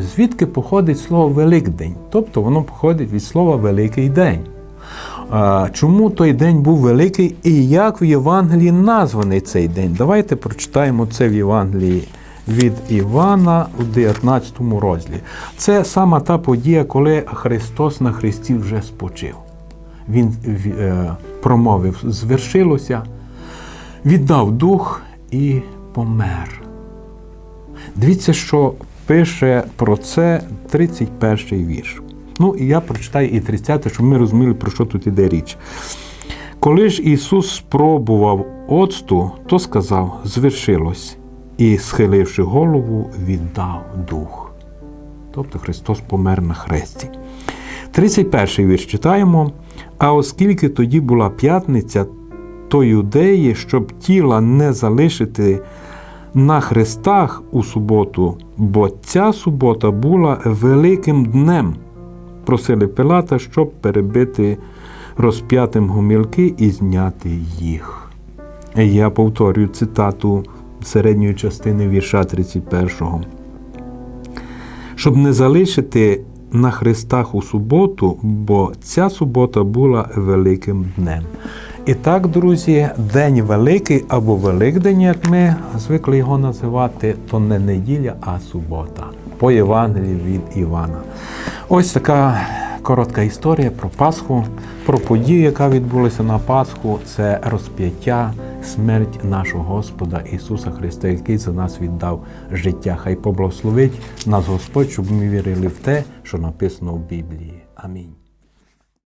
звідки походить слово Великдень? Тобто воно походить від слова Великий день. Чому той день був великий і як в Євангелії названий цей день? Давайте прочитаємо це в Євангелії від Івана у 19 розділі. Це сама та подія, коли Христос на Христі вже спочив. Він е, промовив, звершилося, віддав дух і помер. Дивіться, що пише про це 31 вірш. Ну, і я прочитаю і 30, щоб ми розуміли, про що тут іде річ. Коли ж Ісус спробував оцту, то сказав: звершилось, і, схиливши голову, віддав дух. Тобто Христос помер на хресті. 31 вірш читаємо. А оскільки тоді була п'ятниця, то юдеї, щоб тіла не залишити на хрестах у суботу, бо ця субота була великим днем. Просили Пилата, щоб перебити розп'ятим гомілки і зняти їх. Я повторюю цитату середньої частини вірша 31. Щоб не залишити на хрестах у суботу, бо ця субота була великим днем. І так, друзі, День Великий або Великдень, як ми звикли його називати, то не неділя, а субота. По Євангелії від Івана. Ось така коротка історія про Пасху, про подію, яка відбулася на Пасху. Це розп'яття, смерть нашого Господа Ісуса Христа, який за нас віддав життя. Хай поблагословить нас Господь, щоб ми вірили в те, що написано в Біблії. Амінь.